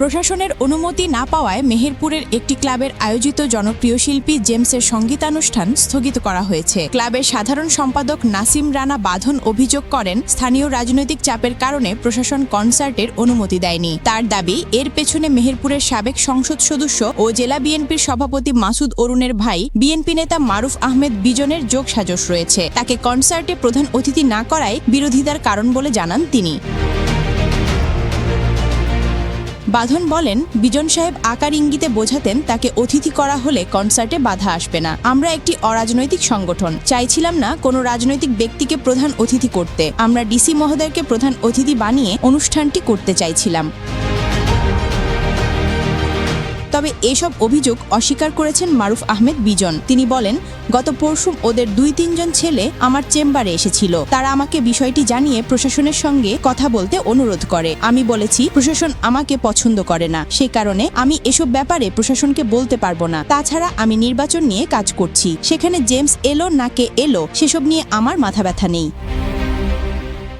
প্রশাসনের অনুমতি না পাওয়ায় মেহেরপুরের একটি ক্লাবের আয়োজিত জনপ্রিয় শিল্পী জেমসের সঙ্গীতানুষ্ঠান স্থগিত করা হয়েছে। ক্লাবের সাধারণ সম্পাদক নাসিম রানা বাঁধন অভিযোগ করেন, স্থানীয় রাজনৈতিক চাপের কারণে প্রশাসন কনসার্টের অনুমতি দেয়নি। তার দাবি, এর পেছনে মেহেরপুরের সাবেক সংসদ সদস্য ও জেলা বিএনপির সভাপতি মাসুদ অরুণের ভাই, বিএনপি নেতা মারুফ আহমেদ বিজনের যোগ সাজস রয়েছে। তাকে কনসার্টে প্রধান অতিথি না করায় বিরোধিতার কারণ বলে জানান তিনি। বাঁধন বলেন, বিজন সাহেব আকার ইঙ্গিতে বোঝাতেন তাকে অতিথি করা হলে কনসার্টে বাধা আসবে না। আমরা একটি অরাজনৈতিক সংগঠন। চাইছিলাম না কোনো রাজনৈতিক ব্যক্তিকে প্রধান অতিথি করতে। আমরা ডিসি মহোদয়কে প্রধান অতিথি বানিয়ে অনুষ্ঠানটি করতে চাইছিলাম। তবে এসব অভিযোগ অস্বীকার করেছেন মারুফ আহমেদ বিজন। তিনি বলেন, গত পরশু ওদের দুই, তিনজন ছেলে আমার চেম্বারে এসেছিল। তারা আমাকে বিষয়টি জানিয়ে প্রশাসনের সঙ্গে কথা বলতে অনুরোধ করে। আমি বলেছি, প্রশাসন আমাকে পছন্দ করে না। সে কারণে আমি এসব ব্যাপারে প্রশাসনকে বলতে পারব না। তাছাড়া আমি নির্বাচন নিয়ে কাজ করছি। সেখানে জেমস এলো না কে এলো, সেসব নিয়ে আমার মাথা ব্যথা নেই।